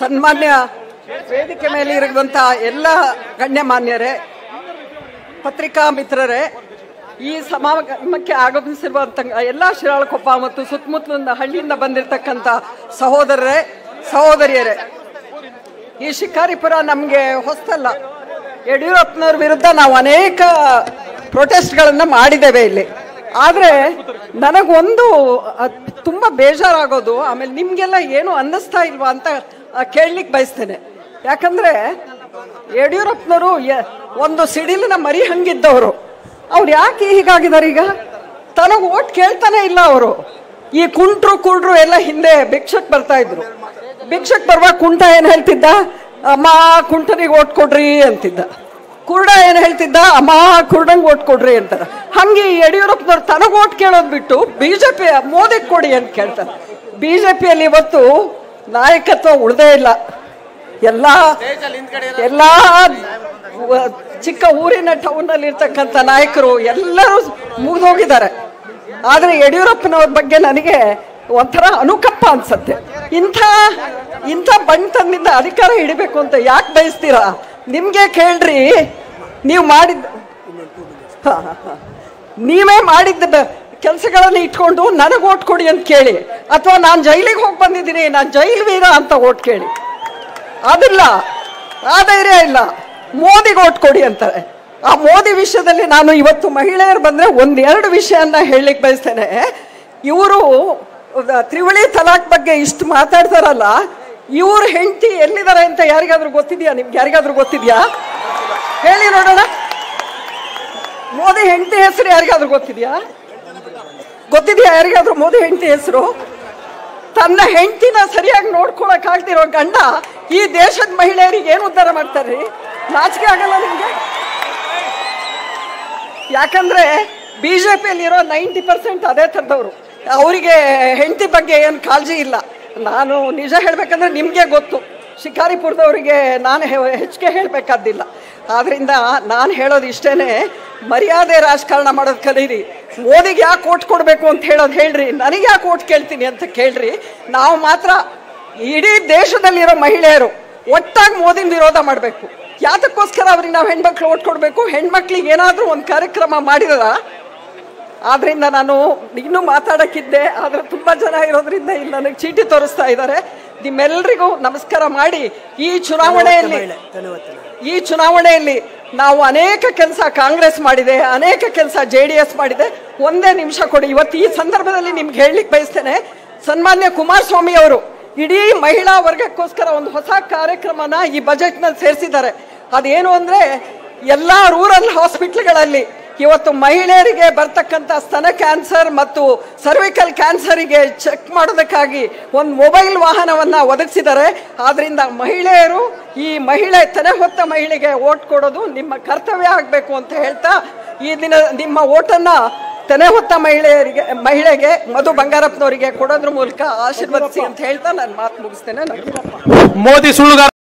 ಸನ್ಮಾನ್ಯ ವೇದಿಕೆ ಮೇಲೆ ಇರುವಂತ ಎಲ್ಲ ಗಣ್ಯಮಾನ್ಯರೇ, ಪತ್ರಿಕಾ ಮಿತ್ರರೇ, ಈ ಸಮಾಗಮಕ್ಕೆ ಆಗಮಿಸಿರುವಂತ ಎಲ್ಲ ಶಿರಾಳಕೊಪ್ಪ ಮತ್ತು ಸುತ್ತಮುತ್ತಲಿನ ಹಳ್ಳಿಯಿಂದ ಬಂದಿರತಕ್ಕಂತ ಸಹೋದರರೇ, ಸಹೋದರಿಯರೇ, ಈ ಶಿಕಾರಿಪುರ ನಮಗೆ ಹೊಸ್ತಲ್ಲ. ಯಡಿಯೂರಪ್ಪನವ್ರ ವಿರುದ್ಧ ನಾವು ಅನೇಕ ಪ್ರೊಟೆಸ್ಟ್ಗಳನ್ನ ಮಾಡಿದ್ದೇವೆ ಇಲ್ಲಿ. ಆದ್ರೆ ನನಗೊಂದು ತುಂಬಾ ಬೇಜಾರಾಗೋದು, ಆಮೇಲೆ ನಿಮ್ಗೆಲ್ಲ ಏನು ಅನ್ನಿಸ್ತಾ ಇಲ್ವಾ ಅಂತ ಕೇಳಲಿಕ್ಕೆ ಬಯಸ್ತೇನೆ. ಯಾಕಂದ್ರೆ ಯಡಿಯೂರಪ್ಪನವರು ಒಂದು ಸಿಡಿಲಿನ ಮರಿ ಹಂಗಿದ್ದವರು. ಅವ್ರು ಯಾಕೆ ಹೀಗಾಗಿದ್ದಾರೆ ಈಗ? ತನಗೆ ಓಟ್ ಕೇಳ್ತಾನೆ ಇಲ್ಲ ಅವರು. ಈ ಕುಂಟ್ರು ಕುಂಡ್ರು ಎಲ್ಲ ಹಿಂದೆ ಭಿಕ್ಷಕ್ ಬರ್ತಾ ಇದ್ರು. ಭಿಕ್ಷಕ್ ಬರುವಾಗ ಕುಂಟ ಏನ್ ಹೇಳ್ತಿದ್ದ? ಅಮ್ಮ ಕುಂಟನಿಗೆ ಓಟ್ ಕೊಡ್ರಿ ಅಂತಿದ್ದ. ಕುರುಡ ಏನ್ ಹೇಳ್ತಿದ್ದ? ಅಮ್ಮ ಕುರುಡಂಗ್ ಓಟ್ ಕೊಡ್ರಿ ಅಂತಾರ. ಹಂಗೆ ಯಡಿಯೂರಪ್ಪನವ್ರು ತನಗ್ ಓಟ್ ಕೇಳೋದ್ ಬಿಟ್ಟು ಬಿಜೆಪಿ ಮೋದಿಗೆ ಕೊಡಿ ಅಂತ ಕೇಳ್ತಾರೆ. ಬಿಜೆಪಿಯಲ್ಲಿ ಇವತ್ತು ನಾಯಕತ್ವ ಉಳ್ದೇ ಇಲ್ಲ. ಎಲ್ಲ ಎಲ್ಲ ಚಿಕ್ಕ ಊರಿನ ಟೌನ್ ಅಲ್ಲಿ ಇರ್ತಕ್ಕಂಥ ನಾಯಕರು ಎಲ್ಲರೂ ಮುಗಿದೋಗಿದ್ದಾರೆ ಆದರೆ ಯಡಿಯೂರಪ್ಪನವ್ರ ಬಗ್ಗೆ ನನಗೆ ಒಂಥರ ಅನುಕಪ್ಪ ಅನ್ಸತ್ತೆ. ಇಂಥ ಇಂಥ ಬಂಟನ್ನಿಂದ ಅಧಿಕಾರ ಹಿಡಿಬೇಕು ಅಂತ ಯಾಕೆ ಬಯಸ್ತೀರಾ? ನಿಮ್ಗೆ ಕೇಳ್ರಿ. ನೀವು ಮಾಡಿದ ಹ, ಹ, ಹ. ನೀವೇ ಮಾಡಿದ್ದ ಕೆಲಸಗಳನ್ನ ಇಟ್ಕೊಂಡು ನನಗೆ ಓಟ್ ಕೊಡಿ ಅಂತ ಕೇಳಿ, ಅಥವಾ ನಾನು ಜೈಲಿಗೆ ಹೋಗಿ ಬಂದಿದ್ದೀನಿ, ನಾನು ಜೈಲ್ ವೀರ ಅಂತ ಓಟ್ ಕೇಳಿ. ಅದಿಲ್ಲ ಆ ಧೈರ್ಯ ಇಲ್ಲ. ಮೋದಿಗೆ ಓಟ್ ಕೊಡಿ ಅಂತಾರೆ. ಆ ಮೋದಿ ವಿಷಯದಲ್ಲಿ ನಾನು ಇವತ್ತು ಮಹಿಳೆಯರು ಬಂದರೆ ಒಂದೆರಡು ವಿಷಯನ ಹೇಳಲಿಕ್ಕೆ ಬಯಸ್ತೇನೆ. ಇವರು ತ್ರಿವಳಿ ತಲಾಖ್ ಬಗ್ಗೆ ಇಷ್ಟು ಮಾತಾಡ್ತಾರಲ್ಲ, ಇವ್ರ ಹೆಂಡತಿ ಎಲ್ಲಿದ್ದಾರೆ ಅಂತ ಯಾರಿಗಾದ್ರೂ ಗೊತ್ತಿದ್ಯಾ ನಿಮ್ಗೆ? ಯಾರಿಗಾದ್ರೂ ಗೊತ್ತಿದ್ಯಾ? ಹೇಳಿ ನೋಡೋಣ. ಮೋದಿ ಹೆಂಡತಿ ಹೆಸರು ಯಾರಿಗಾದ್ರೂ ಗೊತ್ತಿದ್ಯಾ? ಗೊತ್ತಿದ್ಯಾ ಯಾರಿಗಾದ್ರೂ ಮೋದಿ ಹೆಂಡತಿ ಹೆಸರು? ತನ್ನ ಹೆಂಡತಿನ ಸರಿಯಾಗಿ ನೋಡ್ಕೊಳಕ್ ಆಗ್ತಿರೋ ಗಂಡ ಈ ದೇಶದ ಮಹಿಳೆಯರಿಗೆ ಏನು ಉದ್ಧಾರ ಮಾಡ್ತಾರೆ ನಾಚಿಕೆ ಆಗಲ್ಲ ನಿಮ್ಗೆ? ಯಾಕಂದ್ರೆ ಬಿಜೆಪಿಯಲ್ಲಿ ಇರೋ ನೈಂಟಿ ಪರ್ಸೆಂಟ್ ಅದೇ ಥರದವರು. ಅವರಿಗೆ ಹೆಂಡತಿ ಬಗ್ಗೆ ಏನು ಕಾಳಜಿ ಇಲ್ಲ. ನಾನು ನಿಜ ಹೇಳಬೇಕಂದ್ರೆ ನಿಮಗೆ ಗೊತ್ತು. ಶಿಕಾರಿಪುರದವರಿಗೆ ನಾನು ಹೆಚ್ಚಿಗೆ ಹೇಳಬೇಕಾದ್ದಿಲ್ಲ. ಆದ್ರಿಂದ ನಾನು ಹೇಳೋದು ಇಷ್ಟೇನೆ ಮರ್ಯಾದೆ ರಾಜಕಾರಣ ಮಾಡೋದು ಕಲೀರಿ. ಮೋದಿಗೆ ಯಾಕೆ ಓಟ್ ಕೊಡಬೇಕು ಅಂತ ಹೇಳೋದು ಹೇಳ್ರಿ. ನನಗೆ ಯಾಕೆ ಓಟ್ ಕೇಳ್ತೀನಿ ಅಂತ ಕೇಳ್ರಿ. ನಾವು ಮಾತ್ರ ಇಡೀ ದೇಶದಲ್ಲಿರೋ ಮಹಿಳೆಯರು ಒಟ್ಟಾಗಿ ಮೋದಿನ ವಿರೋಧ ಮಾಡಬೇಕು. ಯಾತಕ್ಕೋಸ್ಕರ ಅವ್ರಿಗೆ ನಾವು ಹೆಣ್ಮಕ್ಳು ಓಟ್ ಕೊಡಬೇಕು? ಹೆಣ್ಮಕ್ಳಿಗೆ ಏನಾದರೂ ಒಂದು ಕಾರ್ಯಕ್ರಮ ಮಾಡಿದಾರ ಆದ್ರಿಂದ ನಾನು ಇನ್ನೂ ಮಾತಾಡೋಕ್ಕಿದ್ದೆ. ಆದರೆ ತುಂಬ ಜನ ಇರೋದ್ರಿಂದ ಇಲ್ಲಿ ನನಗೆ ಚೀಟಿ ತೋರಿಸ್ತಾ ಇದ್ದಾರೆ. ನಿಮ್ಮೆಲ್ಲರಿಗೂ ನಮಸ್ಕಾರ ಮಾಡಿ ಈ ಚುನಾವಣೆಯಲ್ಲಿ ಈ ಚುನಾವಣೆಯಲ್ಲಿ ನಾವು ಅನೇಕ ಕೆಲಸ ಕಾಂಗ್ರೆಸ್ ಮಾಡಿದೆ, ಅನೇಕ ಕೆಲಸ ಜೆ ಡಿ ಎಸ್ ಮಾಡಿದೆ. ಒಂದೇ ನಿಮಿಷ ಕೊಡಿ, ಇವತ್ತು ಈ ಸಂದರ್ಭದಲ್ಲಿ ನಿಮ್ಗೆ ಹೇಳಲಿಕ್ಕೆ ಬಯಸ್ತೇನೆ, ಸನ್ಮಾನ್ಯ ಕುಮಾರಸ್ವಾಮಿ ಅವರು ಇಡೀ ಮಹಿಳಾ ವರ್ಗಕ್ಕೋಸ್ಕರ ಒಂದು ಹೊಸ ಕಾರ್ಯಕ್ರಮನ ಈ ಬಜೆಟ್ನಲ್ಲಿ ಸೇರಿಸಿದ್ದಾರೆ. ಅದೇನು ಅಂದರೆ ಎಲ್ಲ ರೂರಲ್ ಹಾಸ್ಪಿಟ್ಲ್ಗಳಲ್ಲಿ ಇವತ್ತು ಮಹಿಳೆಯರಿಗೆ ಬರ್ತಕ್ಕಂಥ ಸ್ತನ ಕ್ಯಾನ್ಸರ್ ಮತ್ತು ಸರ್ವಿಕಲ್ ಕ್ಯಾನ್ಸರಿಗೆ ಚೆಕ್ ಮಾಡೋದಕ್ಕಾಗಿ ಒಂದು ಮೊಬೈಲ್ ವಾಹನವನ್ನ ಒದಗಿಸಿದ್ದಾರೆ. ಆದ್ದರಿಂದ ಮಹಿಳೆಯರು ಈ ಮಹಿಳೆ ತನೆ ಹೊತ್ತ ಮಹಿಳೆಗೆ ಓಟ್ ಕೊಡೋದು ನಿಮ್ಮ ಕರ್ತವ್ಯ ಆಗಬೇಕು ಅಂತ ಹೇಳ್ತಾ ಈ ದಿನ ನಿಮ್ಮ ಓಟನ್ನು ತೆನೆ ಹೊತ್ತ ಮಹಿಳೆಯರಿಗೆ, ಮಹಿಳೆಗೆ ಮಧು ಬಂಗಾರಪ್ಪನವರಿಗೆ ಕೊಡೋದ್ರ ಮೂಲಕ ಆಶೀರ್ವದಿಸಿ ಅಂತ ಹೇಳ್ತಾ ನಾನು ಮಾತು ಮುಗಿಸ್ತೇನೆ. ಮೋದಿ ಸುಳ್ಳುಗಾರ